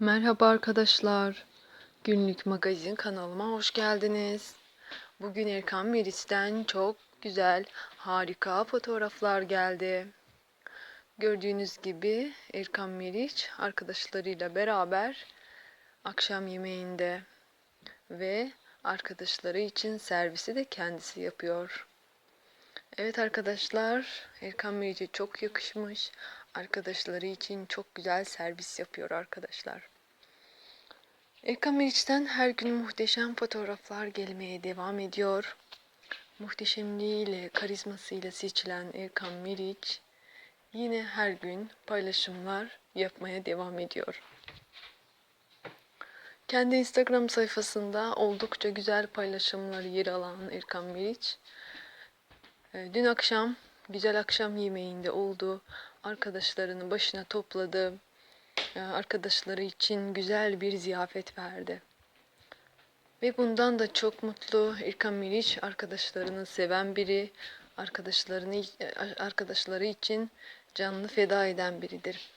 Merhaba arkadaşlar. Günlük magazin kanalıma hoş geldiniz. Bugün Erkan Meriç'ten çok güzel, harika fotoğraflar geldi. Gördüğünüz gibi Erkan Meriç arkadaşlarıyla beraber akşam yemeğinde ve arkadaşları için servisi de kendisi yapıyor. Evet arkadaşlar, Erkan Meriç'e çok yakışmış. Arkadaşları için çok güzel servis yapıyor arkadaşlar. Erkan Meriç'ten her gün muhteşem fotoğraflar gelmeye devam ediyor. Muhteşemliğiyle, karizmasıyla seçilen Erkan Meriç yine her gün paylaşımlar yapmaya devam ediyor. Kendi Instagram sayfasında oldukça güzel paylaşımları yer alan Erkan Meriç, e, dün akşam güzel akşam yemeğinde oldu. Arkadaşlarını başına topladı. E, Arkadaşları için güzel bir ziyafet verdi. Ve bundan da çok mutlu. İrkan Meriç arkadaşlarını seven biri, arkadaşlarını e, arkadaşları için canını feda eden biridir.